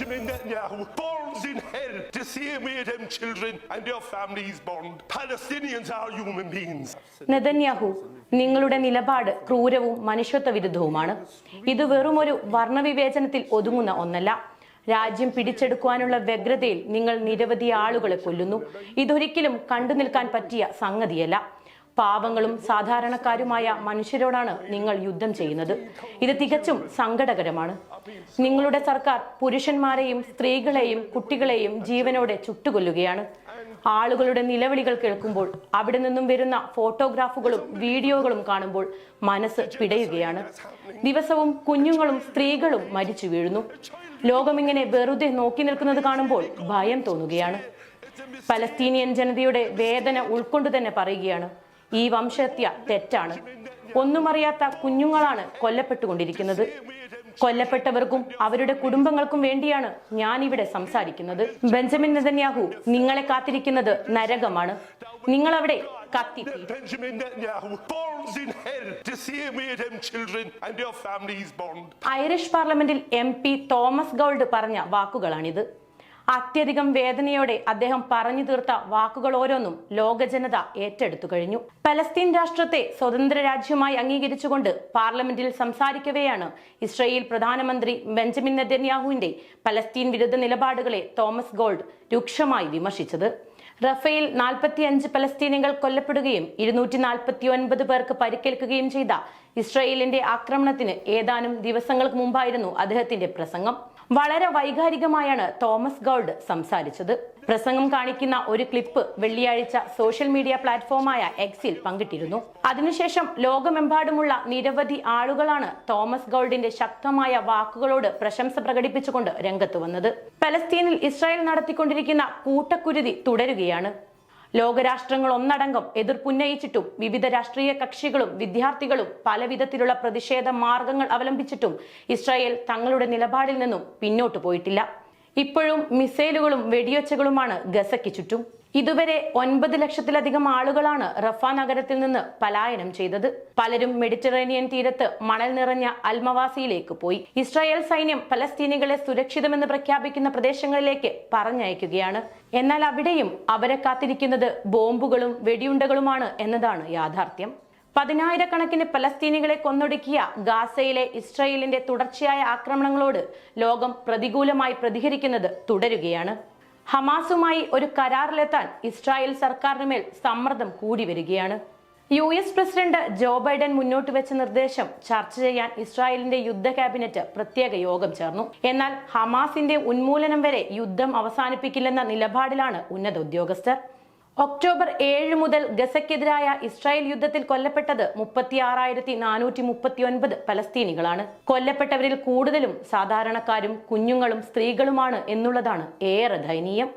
Benjamin Netanyahu falls in hell to see me them children and their families burned. Palestinians are human beings. Netanyahu നിങ്ങളുടെ നിലപാട് ക്രൂരവും മനുഷ്യത്വ വിരുദ്ധവുമാണ് ഇത് വെറുമൊരു വർണവിവേചനത്തിൽ ഒതുങ്ങുന്ന ഒന്നല്ല രാജ്യം പിടിച്ചെടുക്കുവാനുള്ള വ്യഗ്രതയിൽ നിങ്ങൾ നിരവധി ആളുകളെ കൊല്ലുന്നു ഇതൊരിക്കലും കണ്ടു നിൽക്കാൻ പറ്റിയ സംഗതിയല്ല പാവങ്ങളും സാധാരണക്കാരുമായ മനുഷ്യരോടാണ് നിങ്ങൾ യുദ്ധം ചെയ്യുന്നത്. ഇത് തികച്ചും സങ്കടകരമാണ്. നിങ്ങളുടെ സർക്കാർ പുരുഷന്മാരെയും സ്ത്രീകളെയും കുട്ടികളെയും ജീവനോടെ ചുട്ടുകൊല്ലുകയാണ്. ആളുകളുടെ നിലവിളികൾ കേൾക്കുമ്പോൾ അവിടെ നിന്നും വരുന്ന ഫോട്ടോഗ്രാഫുകളും വീഡിയോകളും കാണുമ്പോൾ മനസ്സ് പിടയുകയാണ്. ദിവസവും കുഞ്ഞുങ്ങളും സ്ത്രീകളും മരിച്ചു വീഴുന്നു. ലോകമിങ്ങനെ വെറുതെ നോക്കി നിൽക്കുന്നത് കാണുമ്പോൾ ഭയം തോന്നുകയാണ്. പലസ്തീനിയൻ ജനതയുടെ വേദന ഉൾക്കൊണ്ടു തന്നെ പറയുകയാണ്. ഈ വംശഹത്യ തെറ്റാണ്. ഒന്നുമറിയാത്ത കുഞ്ഞുങ്ങളാണ് കൊല്ലപ്പെട്ടുകൊണ്ടിരിക്കുന്നത്. കൊല്ലപ്പെട്ടവർക്കും അവരുടെ കുടുംബങ്ങൾക്കും വേണ്ടിയാണ് ഞാൻ ഇവിടെ സംസാരിക്കുന്നത്. ബെഞ്ചമിൻ നെതന്യാഹു നിങ്ങളെ കാത്തിരിക്കുന്നത് നരകമാണ്. നിങ്ങൾ അവിടെ കത്തി. ഐറിഷ് പാർലമെന്റിൽ എം പി തോമസ് ഗൗൾഡ് പറഞ്ഞ വാക്കുകളാണിത്. അത്യധികം വേദനയോടെ അദ്ദേഹം പറഞ്ഞു തീർത്ത വാക്കുകൾ ഓരോന്നും ലോകജനത ഏറ്റെടുത്തു കഴിഞ്ഞു. പലസ്തീൻ രാഷ്ട്രത്തെ സ്വതന്ത്ര രാജ്യമായി അംഗീകരിച്ചുകൊണ്ട് പാർലമെന്റിൽ സംസാരിക്കവെയാണ് ഇസ്രയേൽ പ്രധാനമന്ത്രി ബെഞ്ചമിൻ നെതന്യാഹുവിന്റെ പലസ്തീൻ വിരുദ്ധ നിലപാടുകളെ തോമസ് ഗോൾഡ് രൂക്ഷമായി വിമർശിച്ചത്. റഫേൽ നാൽപ്പത്തി അഞ്ച് പലസ്തീനികൾ കൊല്ലപ്പെടുകയും ഇരുന്നൂറ്റി നാൽപ്പത്തി ഒൻപത് പേർക്ക് പരിക്കേൽക്കുകയും ചെയ്ത ഇസ്രയേലിന്റെ ആക്രമണത്തിന് ഏതാനും ദിവസങ്ങൾക്ക് മുമ്പായിരുന്നു അദ്ദേഹത്തിന്റെ പ്രസംഗം. വളരെ വൈകാരികമായാണ് തോമസ് ഗൗഡ് സംസാരിച്ചത്. പ്രസംഗം കാണിക്കുന്ന ഒരു ക്ലിപ്പ് വെള്ളിയാഴ്ച സോഷ്യൽ മീഡിയ പ്ലാറ്റ്ഫോമായ എക്സിൽ പങ്കിട്ടിരുന്നു. അതിനുശേഷം ലോകമെമ്പാടുമുള്ള നിരവധി ആളുകളാണ് തോമസ് ഗൗഡിന്റെ ശക്തമായ വാക്കുകളോട് പ്രശംസ പ്രകടിപ്പിച്ചുകൊണ്ട് രംഗത്ത് വന്നത്. പലസ്തീനിൽ ഇസ്രായേൽ നടത്തിക്കൊണ്ടിരിക്കുന്ന കൂട്ടക്കുരുതി തുടരുകയാണ്. ലോകരാഷ്ട്രങ്ങൾ ഒന്നടങ്കം എതിർപ്പുന്നയിച്ചിട്ടും വിവിധ രാഷ്ട്രീയ കക്ഷികളും വിദ്യാർത്ഥികളും പലവിധത്തിലുള്ള പ്രതിഷേധ മാർഗങ്ങൾ അവലംബിച്ചിട്ടും ഇസ്രായേൽ തങ്ങളുടെ നിലപാടിൽ നിന്നും പിന്നോട്ടു പോയിട്ടില്ല. ഇപ്പോഴും മിസൈലുകളും വെടിയൊച്ചകളുമാണ് ഗസയ്ക്ക് ചുറ്റും. ഇതുവരെ ഒൻപത് ലക്ഷത്തിലധികം ആളുകളാണ് റഫ നഗരത്തിൽ നിന്ന് പലായനം ചെയ്തത്. പലരും മെഡിറ്ററേനിയൻ തീരത്ത് മണൽ നിറഞ്ഞ അൽമവാസിയിലേക്ക് പോയി. ഇസ്രായേൽ സൈന്യം പലസ്തീനികളെ സുരക്ഷിതമെന്ന് പ്രഖ്യാപിക്കുന്ന പ്രദേശങ്ങളിലേക്ക് പറഞ്ഞയക്കുകയാണ്. എന്നാൽ അവിടെയും അവരെ കാത്തിരിക്കുന്നത് ബോംബുകളും വെടിയുണ്ടകളുമാണ് എന്നതാണ് യാഥാർത്ഥ്യം. പതിനായിരക്കണക്കിന് പലസ്തീനികളെ കൊന്നൊടുക്കിയ ഗാസയിലെ ഇസ്രയേലിന്റെ തുടർച്ചയായ ആക്രമണങ്ങളോട് ലോകം പ്രതികൂലമായി പ്രതികരിക്കുന്നത് തുടരുകയാണ്. ഹമാസുമായി ഒരു കരാറിലെത്താൻ ഇസ്രായേൽ സർക്കാരിന് മേൽ സമ്മർദ്ദം കൂടി വരികയാണ്. U S president Joe Biden മുന്നോട്ട് വെച്ച നിർദ്ദേശം ചർച്ച ചെയ്യാൻ ഇസ്രായേലിന്റെ യുദ്ധ ക്യാബിനറ്റ് പ്രത്യേക യോഗം ചേർന്നു. എന്നാൽ ഹമാസിന്റെ ഉന്മൂലനം വരെ യുദ്ധം അവസാനിപ്പിക്കില്ലെന്ന നിലപാടിലാണ് ഉന്നത ഉദ്യോഗസ്ഥർ. ഒക്ടോബർ ഏഴ് മുതൽ ഗസയ്ക്കെതിരായ ഇസ്രായേൽ യുദ്ധത്തിൽ കൊല്ലപ്പെട്ടത് മുപ്പത്തിയാറായിരത്തി നാനൂറ്റി മുപ്പത്തി ഒൻപത് പലസ്തീനികളാണ്. കൊല്ലപ്പെട്ടവരിൽ കൂടുതലും സാധാരണക്കാരും കുഞ്ഞുങ്ങളും സ്ത്രീകളുമാണ് എന്നുള്ളതാണ് ഏറെ ദയനീയം.